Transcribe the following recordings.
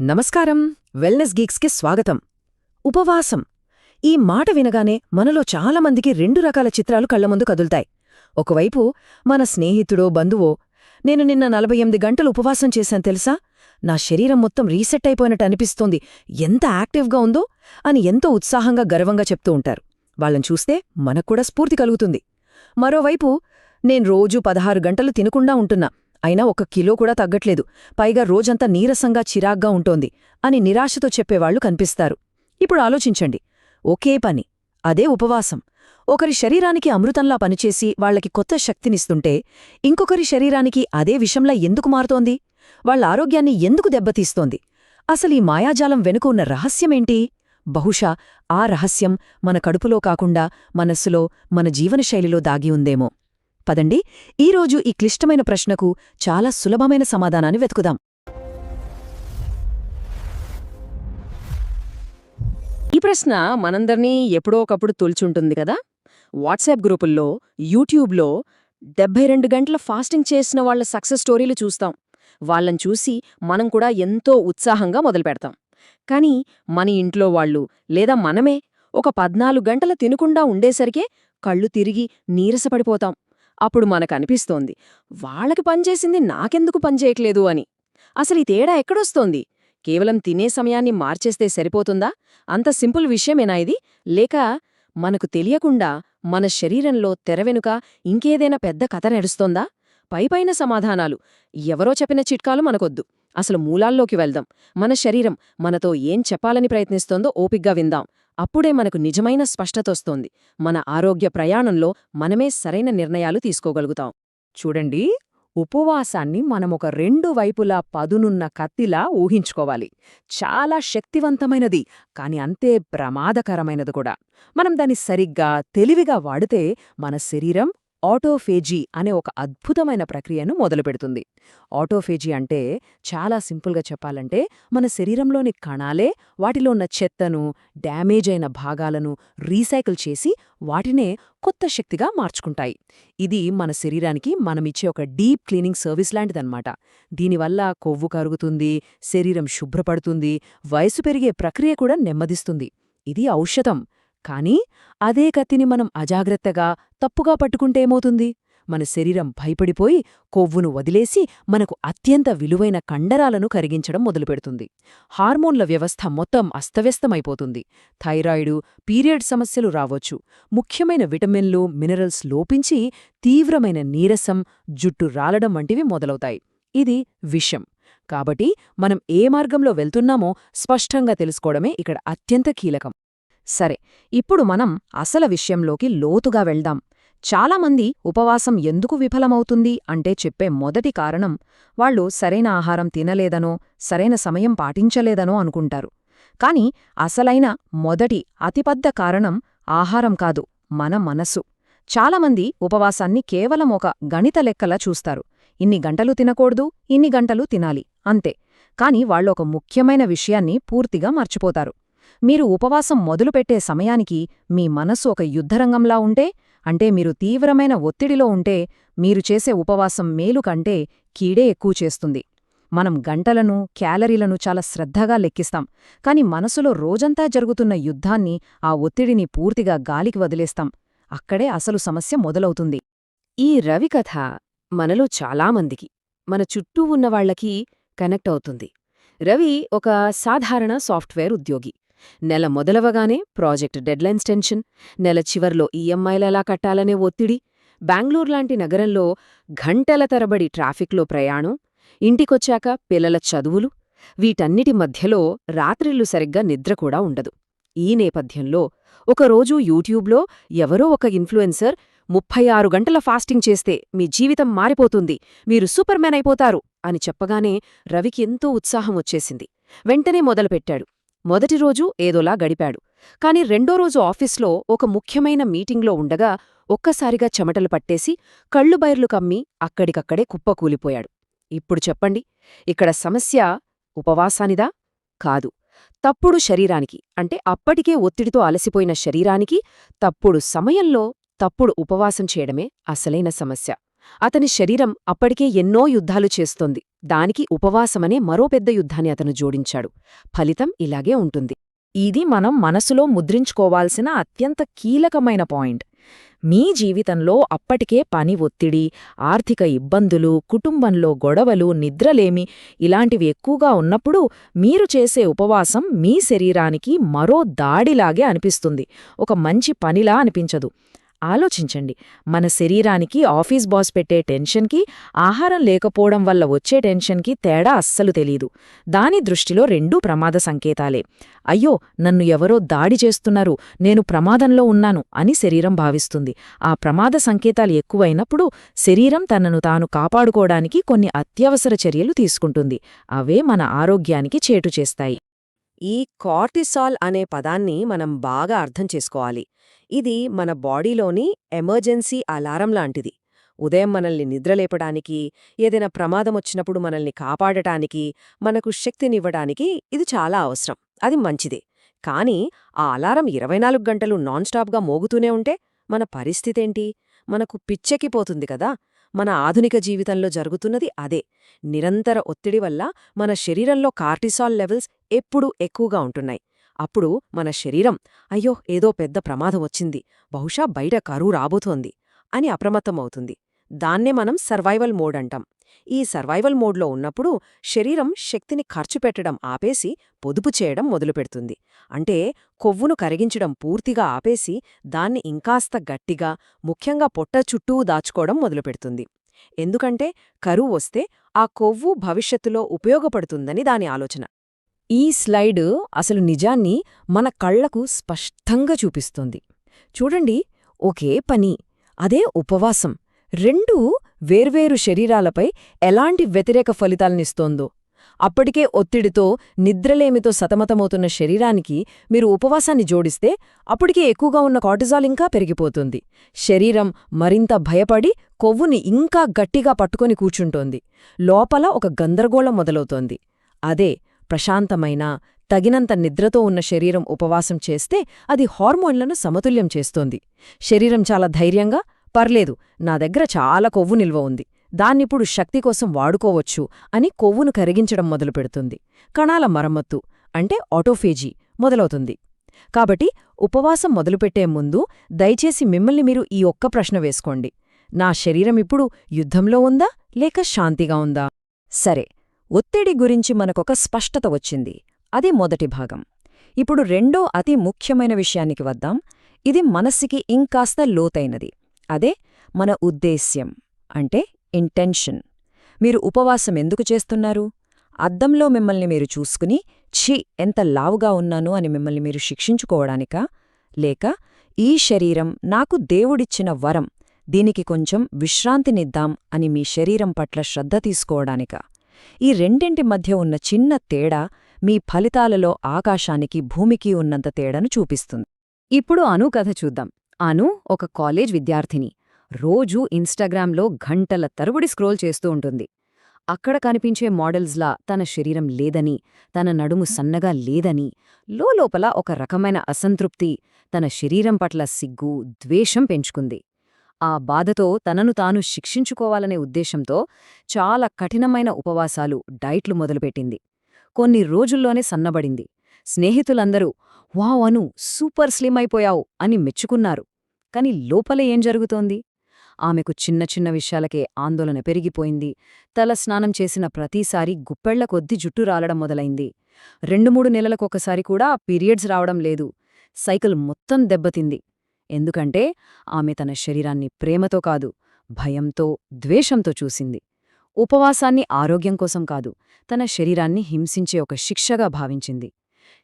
నమస్కారం. వెల్నెస్ గీక్స్కి స్వాగతం. ఉపవాసం. ఈ మాట వినగానే మనలో చాలామందికి రెండు రకాల చిత్రాలు కళ్ళ ముందు కదులుతాయి. ఒకవైపు మన స్నేహితుడో బంధువో నేను నిన్న నలభై ఎనిమిది గంటలు ఉపవాసం చేశాను తెలుసా? నా శరీరం మొత్తం రీసెట్ అయిపోయినట్టు అనిపిస్తోంది. ఎంత యాక్టివ్గా ఉందో అని ఎంతో ఉత్సాహంగా గర్వంగా చెప్తూ ఉంటారు. వాళ్ళని చూస్తే మనక్కూడా స్ఫూర్తి కలుగుతుంది. మరోవైపు నేను రోజూ పదహారు గంటలు తినకుండా ఉంటున్నా. అయినా ఒక కిలో కూడా తగ్గట్లేదు. పైగా రోజంతా నీరసంగా చిరాగ్గా ఉంటోంది అని నిరాశతో చెప్పేవాళ్ళు కనిపిస్తారు. ఇప్పుడు ఆలోచించండి. ఒకే పని అదే ఉపవాసం. ఒకరి శరీరానికి అమృతంలా పనిచేసి వాళ్ళకి కొత్త శక్తినిస్తుంటే ఇంకొకరి శరీరానికి అదే విషంలా ఎందుకు మారుతోంది? వాళ్ళ ఆరోగ్యాన్ని ఎందుకు దెబ్బతీస్తోంది? అసలీ మాయాజాలం వెనుక ఉన్న రహస్యమేంటి? బహుశా ఆ రహస్యం మన కడుపులో కాకుండా మనస్సులో మన జీవనశైలిలో దాగి ఉందేమో. పదండి ఈరోజు ఈ క్లిష్టమైన ప్రశ్నకు చాలా సులభమైన సమాధానాన్ని వెతుకుదాం. ఈ ప్రశ్న మనందర్నీ ఎప్పుడో ఒకప్పుడు తొలిచుంటుంది కదా? వాట్సాప్ గ్రూపుల్లో యూట్యూబ్లో డెబ్బై రెండు గంటల ఫాస్టింగ్ చేసిన వాళ్ళ సక్సెస్ స్టోరీలు చూస్తాం. వాళ్ళని చూసి మనం కూడా ఎంతో ఉత్సాహంగా మొదలుపెడతాం. కానీ మన ఇంట్లో వాళ్ళు లేదా మనమే ఒక పద్నాలుగు గంటల తినకుండా ఉండేసరికే కళ్ళు తిరిగి నీరసపడిపోతాం. అప్పుడు మనకనిపిస్తోంది వాళ్ళకి పనిచేసింది నాకెందుకు పనిచేయట్లేదు అని. అసలు ఈ తేడా ఎక్కడొస్తోంది? కేవలం తినే సమయాన్ని మార్చేస్తే సరిపోతుందా? అంత సింపుల్ విషయమేనా ఇది? లేక మనకు తెలియకుండా మన శరీరంలో తెరవెనుక ఇంకేదైనా పెద్ద కథ నడుస్తోందా? పైపైన సమాధానాలు. ఎవరో చెప్పిన చిట్కాలు మనకొద్దు. అసలు మూలాల్లోకి వెళ్దాం. మన శరీరం మనతో ఏం చెప్పాలని ప్రయత్నిస్తోందో ఓపిగ్గా విందాం. అప్పుడే మనకు నిజమైన స్పష్టతొస్తోంది మన ఆరోగ్య ప్రయాణంలో మనమే సరైన నిర్ణయాలు తీసుకోగలుగుతాం. చూడండి ఉపవాసాన్ని మనమొక రెండు వైపులా పదునున్న కత్తిలా ఊహించుకోవాలి. చాలా శక్తివంతమైనది కాని అంతే ప్రమాదకరమైనది కూడా. మనం దాన్ని సరిగ్గా తెలివిగా వాడితే మన శరీరం ఆటోఫేజీ అనే ఒక అద్భుతమైన ప్రక్రియను మొదలుపెడుతుంది. ఆటోఫేజీ అంటే చాలా సింపుల్గా చెప్పాలంటే మన శరీరంలోని కణాలే వాటిలో ఉన్న చెత్తను డ్యామేజ్ అయిన భాగాలను రీసైకిల్ చేసి వాటినే కొత్త శక్తిగా మార్చుకుంటాయి. ఇది మన శరీరానికి మనమిచ్చే ఒక డీప్ క్లీనింగ్ సర్వీస్ లాంటిదన్నమాట. దీనివల్ల కొవ్వు కరుగుతుంది శరీరం శుభ్రపడుతుంది వయసు పెరిగే ప్రక్రియ కూడా నెమ్మదిస్తుంది. ఇది ఔషధం. కానీ అదే కత్తిని మనం అజాగ్రత్తగా తప్పుగా పట్టుకుంటే ఏమవుతుంది? మన శరీరం భయపడిపోయి కొవ్వును వదిలేసి మనకు అత్యంత విలువైన కండరాలను కరిగించడం మొదలుపెడుతుంది. హార్మోన్ల వ్యవస్థ మొత్తం అస్తవ్యస్తమైపోతుంది. థైరాయిడు పీరియడ్ సమస్యలు రావచ్చు. ముఖ్యమైన విటమిన్లు మినరల్స్ లోపించి తీవ్రమైన నీరసం జుట్టు రాలడం వంటివి మొదలవుతాయి. ఇది విషం. కాబట్టి మనం ఏ మార్గంలో వెళ్తున్నామో స్పష్టంగా తెలుసుకోవడమే ఇక్కడ అత్యంత కీలకం. సరే ఇప్పుడు మనం అసల విషయంలోకి లోతుగా వెళ్దాం. చాలామంది ఉపవాసం ఎందుకు విఫలమవుతుంది అంటే చెప్పే మొదటి కారణం వాళ్ళు సరైన ఆహారం తినలేదనో సరైన సమయం పాటించలేదనో అనుకుంటారు. కాని అసలైన మొదటి అతిపెద్ద కారణం ఆహారం కాదు మన మనసు. చాలామంది ఉపవాసాన్ని కేవలం ఒక గణిత లెక్కలా చూస్తారు. ఇన్ని గంటలు తినకూడదు ఇన్ని గంటలు తినాలి అంతే. కాని వాళ్ళొక ముఖ్యమైన విషయాన్ని పూర్తిగా మర్చిపోతారు. మీరు ఉపవాసం మొదలుపెట్టే సమయానికి మీ మనస్సు ఒక యుద్ధరంగంలా ఉంటే అంటే మీరు తీవ్రమైన ఒత్తిడిలో ఉంటే మీరు చేసే ఉపవాసం మేలు కంటే కీడే ఎక్కువ చేస్తుంది. మనం గంటలను క్యాలరీలను చాలా శ్రద్ధగా లెక్కిస్తాం కాని మనసులో రోజంతా జరుగుతున్న యుద్ధాన్ని ఆ ఒత్తిడిని పూర్తిగా గాలికి వదిలేస్తాం. అక్కడే అసలు సమస్య మొదలవుతుంది. ఈ రవికథ మనలో చాలామందికి మన చుట్టూ ఉన్నవాళ్ళకి కనెక్ట్ అవుతుంది. రవి ఒక సాధారణ సాఫ్ట్వేర్ ఉద్యోగి. నెల మొదలవగానే ప్రాజెక్ట్ డెడ్లైన్స్ టెన్షన్ నెల చివర్లో ఈఎంఐలు ఎలా కట్టాలనే ఒత్తిడి బెంగళూరు లాంటి నగరంలో ఘంటల తరబడి ట్రాఫిక్లో ప్రయాణం ఇంటికొచ్చాక పిల్లల చదువులు వీటన్నిటి మధ్యలో రాత్రిళ్ళు సరిగ్గా నిద్ర కూడా ఉండదు. ఈ నేపథ్యంలో ఒకరోజు యూట్యూబ్లో ఎవరో ఒక ఇన్ఫ్లుయెన్సర్ ముప్పై ఆరు గంటల ఫాస్టింగ్ చేస్తే మీ జీవితం మారిపోతుంది మీరు సూపర్ మ్యాన్ అయిపోతారు అని చెప్పగానే రవికి ఎంతో ఉత్సాహం వచ్చేసింది. వెంటనే మొదలుపెట్టాడు. మొదటి రోజు ఏదోలా గడిపాడు. కాని రెండో రోజు ఆఫీస్లో ఒక ముఖ్యమైన మీటింగ్లో ఉండగా ఒక్కసారిగా చెమటలు పట్టేసి కళ్ళు బైర్లు కమ్మి అక్కడికక్కడే కుప్పకూలిపోయాడు ఇప్పుడు చెప్పండి ఇక్కడ సమస్య ఉపవాసానిదా? కాదు. తప్పుడు శరీరానికి అంటే అప్పటికే ఒత్తిడితో అలసిపోయిన శరీరానికి తప్పుడు సమయంలో తప్పుడు ఉపవాసం చేయడమే అసలైన సమస్య. అతని శరీరం అప్పటికే ఎన్నో యుద్ధాలు చేస్తోంది. దానికి ఉపవాసమనే మరో పెద్ద యుద్ధాన్ని అతను జోడించాడు. ఫలితం ఇలాగే ఉంటుంది. ఇది మనం మనసులో ముద్రించుకోవాల్సిన అత్యంత కీలకమైన పాయింట్. మీ జీవితంలో అప్పటికే పని ఒత్తిడి ఆర్థిక ఇబ్బందులు కుటుంబంలో గొడవలు నిద్రలేమి ఇలాంటివి ఎక్కువగా ఉన్నప్పుడు మీరు చేసే ఉపవాసం మీ శరీరానికి మరో దాడిలాగే అనిపిస్తుంది. ఒక మంచి పనిలా అనిపించదు. ఆలోచించండి. మన శరీరానికి ఆఫీస్ బాస్ పెట్టే టెన్షన్కి ఆహారం లేకపోవడం వల్ల వచ్చే టెన్షన్కి తేడా అస్సలు తెలీదు. దాని దృష్టిలో రెండూ ప్రమాద సంకేతాలే. అయ్యో నన్ను ఎవరో దాడి చేస్తున్నారు నేను ప్రమాదంలో ఉన్నాను అని శరీరం భావిస్తుంది. ఆ ప్రమాద సంకేతాలు ఎక్కువైనప్పుడు శరీరం తనను తాను కాపాడుకోవడానికి కొన్ని అత్యవసర చర్యలు తీసుకుంటుంది. అవే మన ఆరోగ్యానికి చేటు చేస్తాయి. ఈ కార్టిసాల్ అనే పదాన్ని మనం బాగా అర్థం చేసుకోవాలి. ఇది మన బాడీలోని ఎమర్జెన్సీ అలారం లాంటిది. ఉదయం మనల్ని నిద్రలేపడానికి ఏదైనా ప్రమాదం వచ్చినప్పుడు మనల్ని కాపాడటానికి మనకు శక్తినివ్వడానికి ఇది చాలా అవసరం. అది మంచిదే. కానీ ఆ అలారం ఇరవై నాలుగు గంటలు నాన్ స్టాప్గా మోగుతూనే ఉంటే మన పరిస్థితేంటి? మనకు పిచ్చెక్కిపోతుంది కదా! మన ఆధునిక జీవితంలో జరుగుతున్నది అదే. నిరంతర ఒత్తిడి వల్ల మన శరీరంలో కార్టిసాల్ లెవెల్స్ ఎప్పుడూ ఎక్కువగా ఉంటున్నాయి. అప్పుడు మన శరీరం అయ్యో ఏదో పెద్ద ప్రమాదం వచ్చింది బహుశా బయట కరువు రాబోతోంది అని అప్రమత్తమవుతుంది. దాన్నే మనం సర్వైవల్ మోడ్ అంటాం. ఈ సర్వైవల్ మోడ్లో ఉన్నప్పుడు శరీరం శక్తిని ఖర్చు పెట్టడం ఆపేసి పొదుపు చేయడం మొదలుపెడుతుంది. అంటే కొవ్వును కరిగించడం పూర్తిగా ఆపేసి దాన్ని ఇంకాస్త గట్టిగా ముఖ్యంగా పొట్ట చుట్టూ దాచుకోవడం మొదలుపెడుతుంది. ఎందుకంటే కరువు వస్తే ఆ కొవ్వు భవిష్యత్తులో ఉపయోగపడుతుందని దాని ఆలోచన. ఈ స్లైడ్ అసలు నిజాన్ని మన కళ్ళకు స్పష్టంగా చూపిస్తోంది. చూడండి ఒకే పని అదే ఉపవాసం. రెండూ వేర్వేరు శరీరాలపై ఎలాంటి వ్యతిరేక ఫలితాలనిస్తోందో. అప్పటికే ఒత్తిడితో నిద్రలేమితో సతమతమవుతున్న శరీరానికి మీరు ఉపవాసాన్ని జోడిస్తే అప్పటికే ఎక్కువగా ఉన్న కార్టిజాల్ ఇంకా పెరిగిపోతుంది. శరీరం మరింత భయపడి కొవ్వుని ఇంకా గట్టిగా పట్టుకొని కూర్చుంటోంది. లోపల ఒక గందరగోళం మొదలవుతోంది. అదే ప్రశాంతమైన తగినంత నిద్రతో ఉన్న శరీరం ఉపవాసం చేస్తే అది హార్మోన్లను సమతుల్యం చేస్తోంది. శరీరం చాలా ధైర్యంగా పర్లేదు నా దగ్గర చాలా కొవ్వు నిల్వ ఉంది. దాన్నిప్పుడు శక్తి కోసం వాడుకోవచ్చు అని కొవ్వును కరిగించడం మొదలుపెడుతుంది. కణాల మరమ్మత్తు అంటే ఆటోఫేజీ మొదలవుతుంది. కాబట్టి ఉపవాసం మొదలుపెట్టే ముందు దయచేసి మిమ్మల్ని మీరు ఈ ఒక్క ప్రశ్న వేసుకోండి. నా శరీరం ఇప్పుడు యుద్ధంలో ఉందా లేక శాంతిగా ఉందా? సరే ఒత్తిడి గురించి మనకొక స్పష్టత వచ్చింది. అది మొదటి భాగం. ఇప్పుడు రెండో అతి ముఖ్యమైన విషయానికి వద్దాం. ఇది మనస్సుకి ఇంకాస్త లోతైనది. అదే మన ఉద్దేశ్యం అంటే ఇంటెన్షన్ మీరు ఉపవాసం ఎందుకు చేస్తున్నారు? అద్దంలో మిమ్మల్ని మీరు చూసుకుని ఛీ ఎంత లావుగా ఉన్నాను అని మిమ్మల్ని మీరు శిక్షించుకోవడానికా? లేక ఈ శరీరం నాకు దేవుడిచ్చిన వరం దీనికి కొంచెం విశ్రాంతినిద్దాం అని మీ శరీరం పట్ల శ్రద్ధ తీసుకోవడానికా? ఈ రెండింటి మధ్య ఉన్న చిన్న తేడా మీ ఫలితాలలో ఆకాశానికి భూమికి ఉన్నంత తేడాను చూపిస్తుంది. ఇప్పుడు అను కథ చూద్దాం. అను ఒక కాలేజ్ విద్యార్థిని. రోజూ ఇన్స్టాగ్రామ్లో గంటల తరబడి స్క్రోల్ చేస్తూ ఉంటుంది. అక్కడ కనిపించే మోడల్స్లా తన శరీరం లేదని తన నడుము సన్నగా లేదని లోపల ఒక రకమైన అసంతృప్తి తన శరీరం పట్ల సిగ్గు ద్వేషం పెంచుకుంది. ఆ బాధతో తనను తాను శిక్షించుకోవాలనే ఉద్దేశంతో చాలా కఠినమైన ఉపవాసాలు డైట్లు మొదలుపెట్టింది. కొన్ని రోజుల్లోనే సన్నబడింది. స్నేహితులందరూ వావ్ అను సూపర్ స్లిమ్ అయిపోయావు అని మెచ్చుకున్నారు. కాని లోపల ఏం జరుగుతోంది? ఆమెకు చిన్న చిన్న విషయాలకే ఆందోళన పెరిగిపోయింది. తల స్నానం చేసిన ప్రతిసారి గుప్పెళ్ళ కొద్ది జుట్టు రాలడం మొదలైంది. రెండు మూడు నెలలకొకసారి కూడా పీరియడ్స్ రావడం లేదు. సైకిల్ మొత్తం దెబ్బతింది. ఎందుకంటే ఆమె తన శరీరాన్ని ప్రేమతో కాదు భయంతో ద్వేషంతో చూసింది. ఉపవాసాన్ని ఆరోగ్యం కోసం కాదు తన శరీరాన్ని హింసించే ఒక శిక్షగా భావించింది.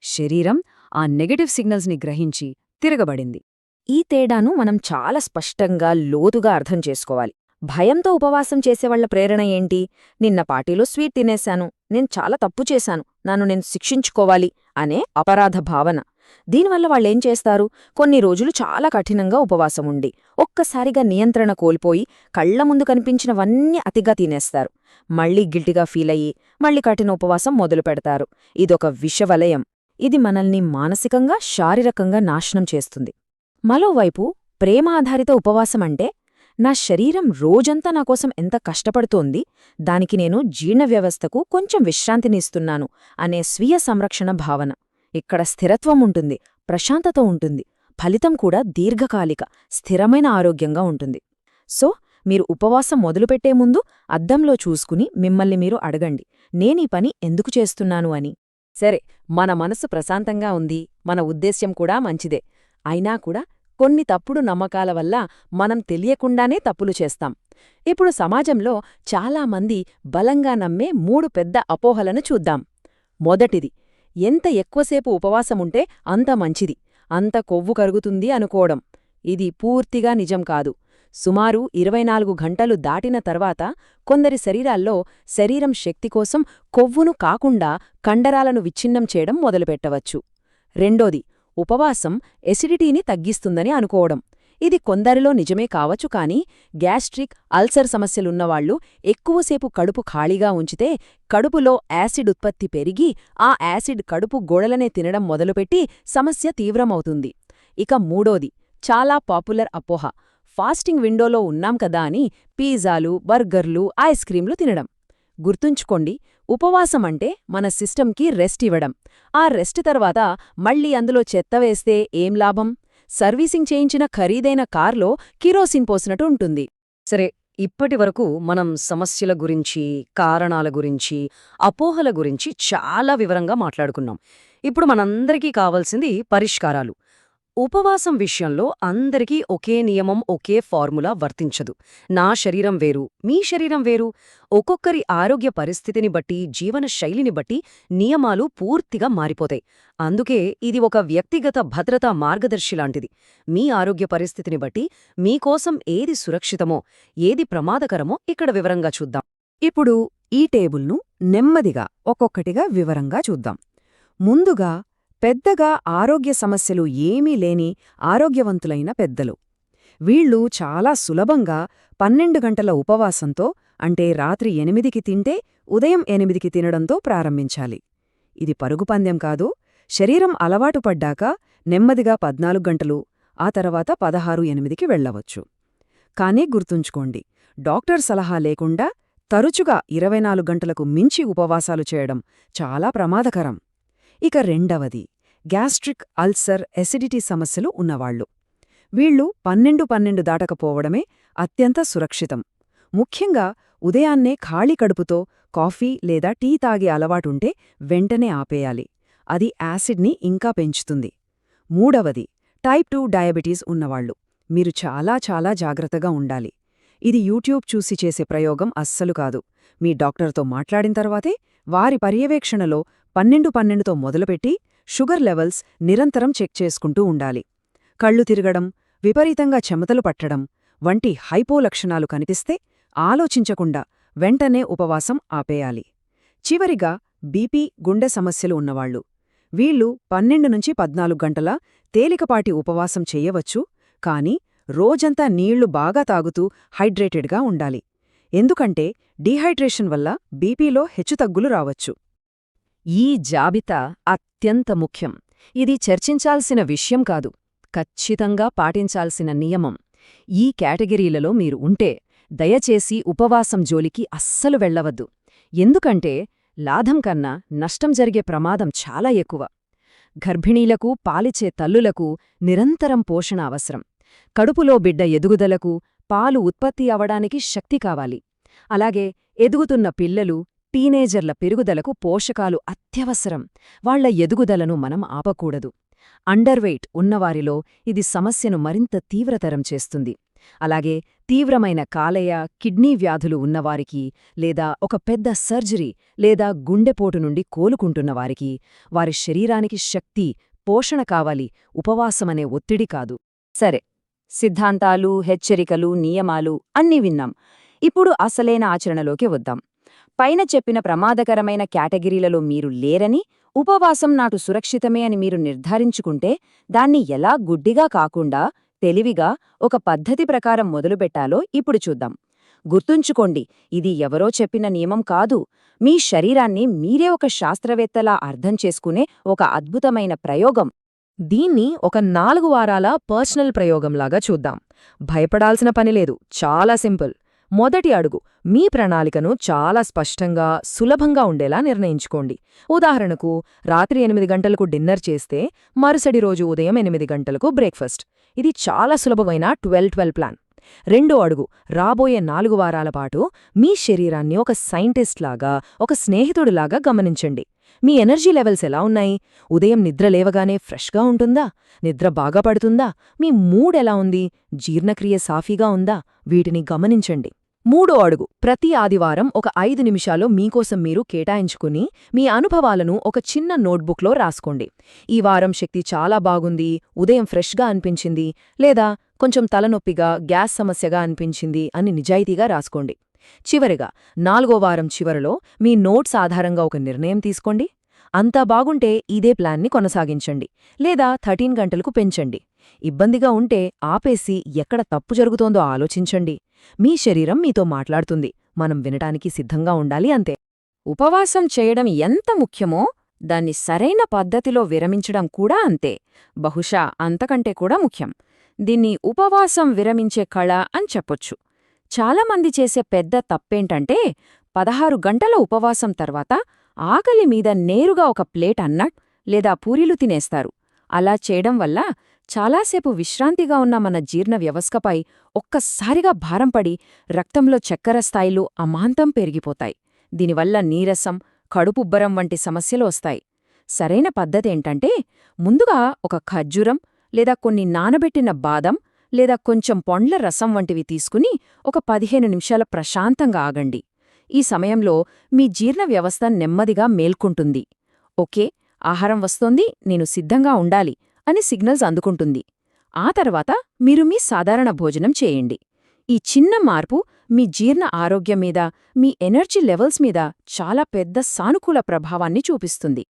శరీరం ఆ నెగటివ్ సిగ్నల్స్ని గ్రహించి తిరగబడింది. ఈ తేడాను మనం చాలా స్పష్టంగా లోతుగా అర్థం చేసుకోవాలి. భయంతో ఉపవాసం చేసేవాళ్ళ ప్రేరణ ఏంటి? నిన్న పార్టీలో స్వీట్ తినేశాను నేను చాలా తప్పు చేశాను నన్ను నేను శిక్షించుకోవాలి అనే అపరాధ భావన. దీనివల్ల వాళ్ళేం చేస్తారు? కొన్ని రోజులు చాలా కఠినంగా ఉపవాసం ఉండి ఒక్కసారిగా నియంత్రణ కోల్పోయి కళ్ళ ముందు కనిపించినవన్నీ అతిగా తినేస్తారు. మళ్ళీ గిల్టిగా ఫీలయ్యి మళ్ళీ కఠిన ఉపవాసం మొదలు పెడతారు. ఇదొక విషవలయం. ఇది మనల్ని మానసికంగా శారీరకంగా నాశనం చేస్తుంది. మరోవైపు ప్రేమ ఆధారిత ఉపవాసం అంటే నా శరీరం రోజంతా నాకోసం ఎంత కష్టపడుతోంది దానికి నేను జీర్ణ వ్యవస్థకు కొంచెం విశ్రాంతిని ఇస్తున్నాను అనే స్వీయ సంరక్షణ భావన. ఇక్కడ స్థిరత్వం ఉంటుంది ప్రశాంతత ఉంటుంది ఫలితం కూడా దీర్ఘకాలిక స్థిరమైన ఆరోగ్యంగా ఉంటుంది. సో మీరు ఉపవాసం మొదలుపెట్టే ముందు అద్దంలో చూసుకుని మిమ్మల్ని మీరు అడగండి నేనీ పని ఎందుకు చేస్తున్నాను అని. సరే మన మనసు ప్రశాంతంగా ఉంది మన ఉద్దేశ్యం కూడా మంచిదే అయినా కూడా కొన్ని తప్పుడు నమ్మకాల వల్ల మనం తెలియకుండానే తప్పులు చేస్తాం. ఇప్పుడు సమాజంలో చాలామంది బలంగా నమ్మే మూడు పెద్ద అపోహలను చూద్దాం. మొదటిది ఎంత ఎక్కువసేపు ఉపవాసముంటే అంత మంచిది. అంత కొవ్వు కరుగుతుంది అనుకోవడం. ఇది పూర్తిగా నిజం కాదు. సుమారు ఇరవై నాలుగు గంటలు దాటిన తర్వాత కొందరి శరీరాల్లో శరీరం శక్తి కోసం కొవ్వును కాకుండా కండరాలను విచ్ఛిన్నం చేయడం మొదలుపెట్టవచ్చు. రెండోది ఉపవాసం ఎసిడిటీని తగ్గిస్తుందని అనుకోవడం. ఇది కొందరిలో నిజమే కావచ్చు కానీ గ్యాస్ట్రిక్ అల్సర్ సమస్యలున్నవాళ్ళు ఎక్కువసేపు కడుపు ఖాళీగా ఉంచితే కడుపులో యాసిడ్ ఉత్పత్తి పెరిగి ఆ యాసిడ్ కడుపు గోడలనే తినడం మొదలుపెట్టి సమస్య తీవ్రమవుతుంది. ఇక మూడోది చాలా పాపులర్ అపోహ. ఫాస్టింగ్ విండోలో ఉన్నాం కదా అని పిజ్జాలు బర్గర్లు ఐస్ క్రీంలు తినడం. గుర్తుంచుకోండి ఉపవాసం అంటే మన సిస్టంకి రెస్ట్ ఇవ్వడం. ఆ రెస్ట్ తర్వాత మళ్ళీ అందులో చెత్త వేస్తే ఏం లాభం? సర్వీసింగ్ చేయించిన ఖరీదైన కార్లో కిరోసిన్ పోసినట్టు ఉంటుంది. సరే ఇప్పటి వరకు మనం సమస్యల గురించి కారణాల గురించి అపోహల గురించి చాలా వివరంగా మాట్లాడుకున్నాం. ఇప్పుడు మనందరికీ కావాల్సింది పరిష్కారాలు. ఉపవాసం విషయంలో అందరికీ ఒకే నియమం ఒకే ఫార్ములా వర్తించదు. నా శరీరం వేరు మీ శరీరం వేరు. ఒక్కొక్కరి ఆరోగ్య పరిస్థితిని బట్టి జీవన శైలిని బట్టి నియమాలు పూర్తిగా మారిపోతాయి. అందుకే ఇది ఒక వ్యక్తిగత భద్రతా మార్గదర్శి లాంటిది. మీ ఆరోగ్య పరిస్థితిని బట్టి మీకోసం ఏది సురక్షితమో ఏది ప్రమాదకరమో ఇక్కడ వివరంగా చూద్దాం. ఇప్పుడు ఈ టేబుల్ను నెమ్మదిగా ఒక్కొక్కటిగా వివరంగా చూద్దాం. ముందుగా పెద్దగా ఆరోగ్య సమస్యలు ఏమీ లేని ఆరోగ్యవంతులైన పెద్దలు. వీళ్ళు చాలా సులభంగా పన్నెండు గంటల ఉపవాసంతో అంటే రాత్రి ఎనిమిదికి తింటే ఉదయం ఎనిమిదికి తినడంతో ప్రారంభించాలి. ఇది పరుగుపందెం కాదు శరీరం అలవాటు పడ్డాక నెమ్మదిగా పద్నాలుగు గంటలు ఆ తర్వాత పదహారు ఎనిమిదికి వెళ్ళవచ్చు కానీ గుర్తుంచుకోండి డాక్టర్ సలహా లేకుండా తరచుగా ఇరవై నాలుగు గంటలకు మించి ఉపవాసాలు చేయడం చాలా ప్రమాదకరం. ఇక రెండవది గ్యాస్ట్రిక్ అల్సర్ ఎసిడిటీ సమస్యలు ఉన్నవాళ్ళు వీళ్ళు పన్నెండు పన్నెండు దాటకపోవడమే అత్యంత సురక్షితం. ముఖ్యంగా ఉదయాన్నే ఖాళీ కడుపుతో కాఫీ లేదా టీ తాగే అలవాటుంటే వెంటనే ఆపేయాలి. అది యాసిడ్ని ఇంకా పెంచుతుంది. మూడవది టైప్ టూ డయాబెటీస్ ఉన్నవాళ్ళు మీరు చాలా చాలా జాగ్రత్తగా ఉండాలి. ఇది యూట్యూబ్ చూసి చేసే ప్రయోగం అస్సలు కాదు. మీ డాక్టర్తో మాట్లాడిన తర్వాతే వారి పర్యవేక్షణలో పన్నెండు పన్నెండుతో మొదలుపెట్టి షుగర్ లెవెల్స్ నిరంతరం చెక్ చేసుకుంటూ ఉండాలి. కళ్ళు తిరగడం విపరీతంగా చెమతలు పట్టడం వంటి హైపో లక్షణాలు కనిపిస్తే ఆలోచించకుండా వెంటనే ఉపవాసం ఆపేయాలి. చివరిగా బీపీ గుండె సమస్యలు ఉన్నవాళ్ళు వీళ్ళు పన్నెండు నుంచి పద్నాలుగు గంటల తేలికపాటి ఉపవాసం చెయ్యవచ్చు కాని రోజంతా నీళ్ళు బాగా తాగుతూ హైడ్రేటెడ్గా ఉండాలి. ఎందుకంటే డీహైడ్రేషన్ వల్ల బీపీలో హెచ్చుతగ్గులు రావచ్చు. ఈ జాబితా అత్యంత ముఖ్యం. ఇది చర్చించాల్సిన విషయం కాదు ఖచ్చితంగా పాటించాల్సిన నియమం. ఈ కేటగిరీలలో మీరు ఉంటే దయచేసి ఉపవాసం జోలికి అస్సలు వెళ్ళవద్దు ఎందుకంటే లాభం కన్నా నష్టం జరిగే ప్రమాదం చాలా ఎక్కువ. గర్భిణీలకు పాలిచే తల్లులకు నిరంతరం పోషణ అవసరం. కడుపులో బిడ్డ ఎదుగుదలకు పాలు ఉత్పత్తి అవడానికి శక్తి కావాలి. అలాగే ఎదుగుతున్న పిల్లలు టీనేజర్ల పెరుగుదలకు పోషకాలు అత్యవసరం. వాళ్ళ ఎదుగుదలను మనం ఆపకూడదు. అండర్వెయిట్ ఉన్నవారిలో ఇది సమస్యను మరింత తీవ్రతరం చేస్తుంది. అలాగే తీవ్రమైన కాలేయ కిడ్నీ వ్యాధులు ఉన్నవారికి లేదా ఒక పెద్ద సర్జరీ లేదా గుండెపోటు నుండి కోలుకుంటున్నవారికి వారి శరీరానికి శక్తి పోషణ కావాలి ఉపవాసమనే ఒత్తిడి కాదు. సరే సిద్ధాంతాలు హెచ్చరికలు నియమాలు అన్నీ విన్నాం. ఇప్పుడు అసలైన ఆచరణలోకి వద్దాం. పైన చెప్పిన ప్రమాదకరమైన కేటగిరీలలో మీరు లేరని ఉపవాసం నాటు సురక్షితమే అని మీరు నిర్ధారించుకుంటే దాన్ని ఎలా గుడ్డిగా కాకుండా తెలివిగా ఒక పద్ధతి ప్రకారం మొదలుపెట్టాలో ఇప్పుడు చూద్దాం. గుర్తుంచుకోండి ఇది ఎవరో చెప్పిన నియమం కాదు. మీ శరీరాన్ని మీరే ఒక శాస్త్రవేత్తలా అర్థం చేసుకునే ఒక అద్భుతమైన ప్రయోగం. దీన్ని ఒక నాలుగు వారాల పర్సనల్ ప్రయోగంలాగా చూద్దాం. భయపడాల్సిన పని లేదు. చాలా సింపుల్. మొదటి అడుగు మీ ప్రణాళికను చాలా స్పష్టంగా సులభంగా ఉండేలా నిర్ణయించుకోండి. ఉదాహరణకు రాత్రి ఎనిమిది గంటలకు డిన్నర్ చేస్తే మరుసటి రోజు ఉదయం ఎనిమిది గంటలకు బ్రేక్ఫాస్ట్. ఇది చాలా సులభమైన ట్వెల్వ్ ట్వెల్వ్ ప్లాన్. రెండో అడుగు రాబోయే నాలుగు వారాల పాటు మీ శరీరాన్ని ఒక సైంటిస్ట్ లాగా ఒక స్నేహితుడిలాగా గమనించండి. మీ ఎనర్జీ లెవెల్స్ ఎలా ఉన్నాయి? ఉదయం నిద్ర లేవగానే ఫ్రెష్గా ఉంటుందా? నిద్ర బాగా పడుతుందా? మీ మూడ్ ఎలా ఉంది? జీర్ణక్రియ సాఫీగా ఉందా? వీటిని గమనించండి. మూడో అడుగు. ప్రతి ఆదివారం ఒక ఐదు నిమిషాలు మీకోసం మీరు కేటాయించుకుని మీ అనుభవాలను ఒక చిన్న నోట్బుక్లో రాసుకోండి. ఈ వారం శక్తి చాలా బాగుంది ఉదయం ఫ్రెష్గా అనిపించింది లేదా కొంచెం తలనొప్పిగా గ్యాస్ సమస్యగా అనిపించింది అని నిజాయితీగా రాసుకోండి. చివరిగా నాలుగో వారం చివరలో మీ నోట్స్ ఆధారంగా ఒక నిర్ణయం తీసుకోండి. అంతా బాగుంటే ఇదే ప్లాన్ని కొనసాగించండి లేదా థర్టీన్ గంటలకు పెంచండి. ఇబ్బందిగా ఉంటే ఆపేసి ఎక్కడ తప్పు జరుగుతోందో ఆలోచించండి. మీ శరీరం మీతో మాట్లాడుతుంది. మనం వినటానికి సిద్ధంగా ఉండాలి అంతే. ఉపవాసం చేయడం ఎంత ముఖ్యమో దాన్ని సరైన పద్ధతిలో విరమించడం కూడా అంతే. బహుశా అంతకంటే కూడా ముఖ్యం. దీన్ని ఉపవాసం విరమించే కళ అని చెప్పొచ్చు. చాలామంది చేసే పెద్ద తప్పేంటంటే పదహారు గంటల ఉపవాసం తర్వాత ఆకలి మీద నేరుగా ఒక ప్లేట్ అన్నట్ లేదా పూరీలు తినేస్తారు. అలా చేయడం వల్ల చాలాసేపు విశ్రాంతిగా ఉన్న మన జీర్ణ వ్యవస్థపై ఒక్కసారిగా భారం పడి రక్తంలో చక్కెర స్థాయిలు అమాంతం పెరిగిపోతాయి. దీనివల్ల నీరసం కడుపుబ్బరం వంటి సమస్యలు వస్తాయి. సరైన పద్ధతేంటంటే ముందుగా ఒక ఖర్జూరం లేదా కొన్ని నానబెట్టిన బాదం లేదా కొంచెం పొండ్ల రసం వంటివి తీసుకుని ఒక పదిహేను నిమిషాల ప్రశాంతంగా ఆగండి. ఈ సమయంలో మీ జీర్ణ వ్యవస్థ నెమ్మదిగా మేల్కుంటుంది. ఓకే ఆహారం వస్తోంది నేను సిద్ధంగా ఉండాలి. అని సిగ్నల్స్ అందుకుంటుంది. ఆ తర్వాత మీరు మీ సాధారణ భోజనం చేయండి. ఈ చిన్న మార్పు మీ జీర్ణ ఆరోగ్యం మీద మీ ఎనర్జీ లెవెల్స్ మీద చాలా పెద్ద సానుకూల ప్రభావాన్ని చూపిస్తుంది.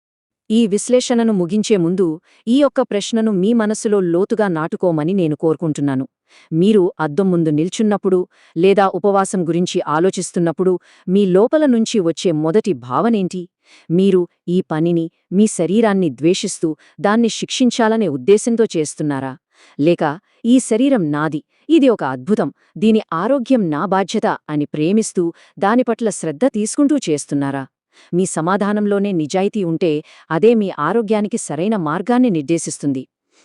ఈ విశ్లేషణను ముగించే ముందు ఈ ఒక్క ప్రశ్నను మీ మనసులో లోతుగా నాటుకోమని నేను కోరుకుంటున్నాను. మీరు అద్దం ముందు నిల్చున్నప్పుడు లేదా ఉపవాసం గురించి ఆలోచిస్తున్నప్పుడు మీ లోపల నుంచి వచ్చే మొదటి భావనేంటి? మీరు ఈ పనిని మీ శరీరాన్ని ద్వేషిస్తూ దాన్ని శిక్షించాలనే ఉద్దేశంతో చేస్తున్నారా? లేక ఈ శరీరం నాది ఇది ఒక అద్భుతం దీని ఆరోగ్యం నా బాధ్యత అని ప్రేమిస్తూ దానిపట్ల శ్రద్ధ తీసుకుంటూ చేస్తున్నారా? మీ సమాధానంలోనే నిజాయితీ ఉంటే అదే మీ ఆరోగ్యానికి సరైన మార్గాన్ని నిర్దేశిస్తుంది.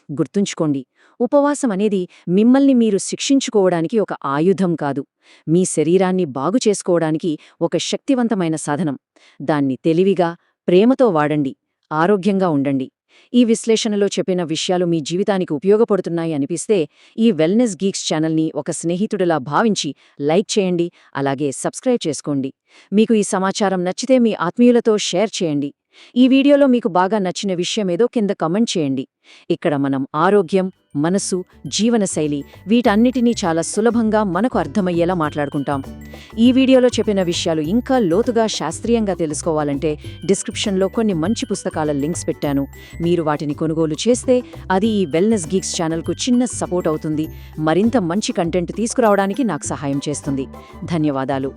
గుర్తుంచుకోండి ఉపవాసం అనేది మిమ్మల్ని మీరు శిక్షించుకోవడానికి ఒక ఆయుధం కాదు. మీ శరీరాన్ని బాగు చేసుకోవడానికి ఒక శక్తివంతమైన సాధనం. దాన్ని తెలివిగా ప్రేమతో వాడండి. ఆరోగ్యంగా ఉండండి. ఈ విశ్లేషణలో చెప్పిన విషయాలు మీ జీవితానికి ఉపయోగపడుతున్నాయి అనిపిస్తే ఈ వెల్నెస్ గీక్స్ ఛానల్ని ఒక స్నేహితుడిలా భావించి లైక్ చేయండి అలాగే సబ్స్క్రైబ్ చేసుకోండి. మీకు ఈ సమాచారం నచ్చితే మీ ఆత్మీయులతో షేర్ చేయండి. ఈ వీడియోలో మీకు బాగా నచ్చిన విషయమేదో కింద కమెంట్ చేయండి. ఇక్కడ మనం ఆరోగ్యం మనసు జీవనశైలి వీటన్నిటినీ చాలా సులభంగా మనకు అర్థమయ్యేలా మాట్లాడుకుంటాం. ఈ వీడియోలో చెప్పిన విషయాలు ఇంకా లోతుగా శాస్త్రీయంగా తెలుసుకోవాలంటే డిస్క్రిప్షన్లో కొన్ని మంచి పుస్తకాల లింక్స్ పెట్టాను. మీరు వాటిని కొనుగోలు చేస్తే అది ఈ వెల్నెస్ గీక్స్ ఛానల్కు చిన్న సపోర్ట్ అవుతుంది. మరింత మంచి కంటెంట్ తీసుకురావడానికి నాకు సహాయం చేస్తుంది. ధన్యవాదాలు.